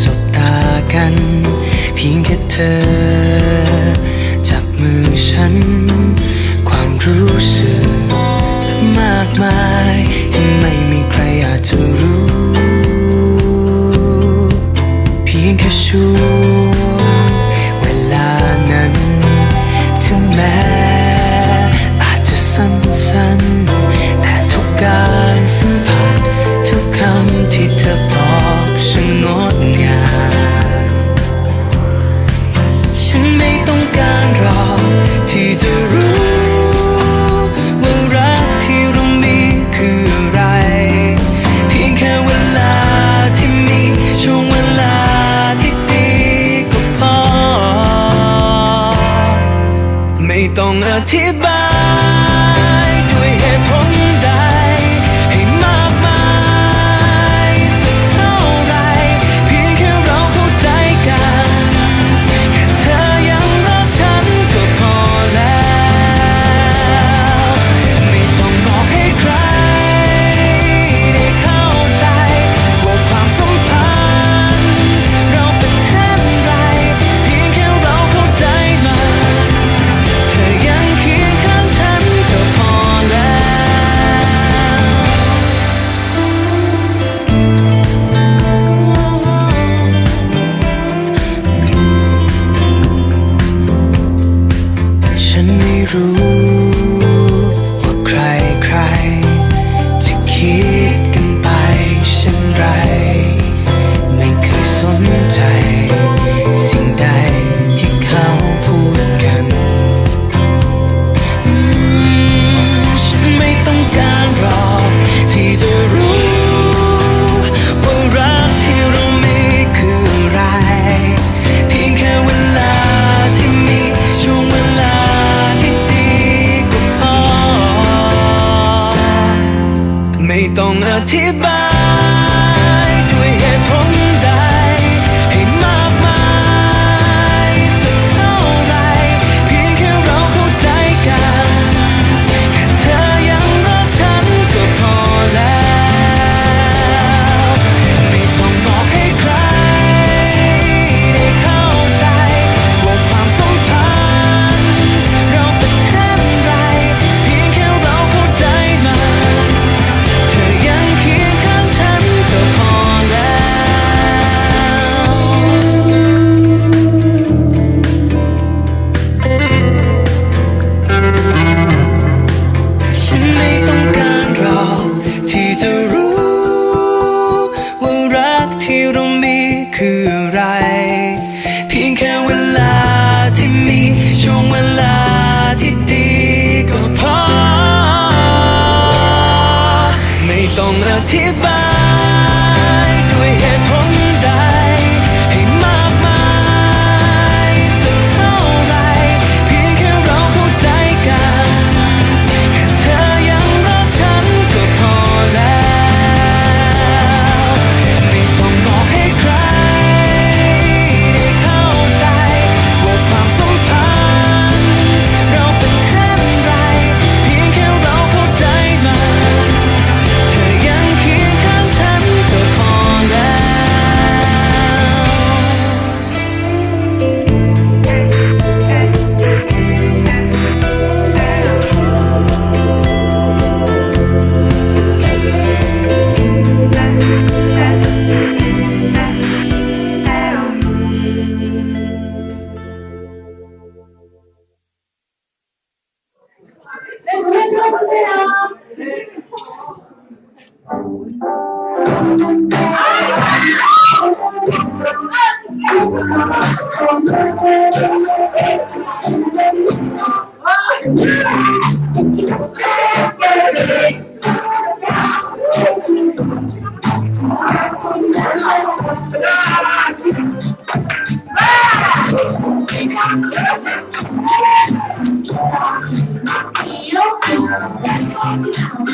สบตากัน เพียงแค่เธอ จับมือฉัน ต้องอธิบาย Don't thi ba 懂了งเ 네, 노래 들어주세요. 네. 아! 아! 아! Oh,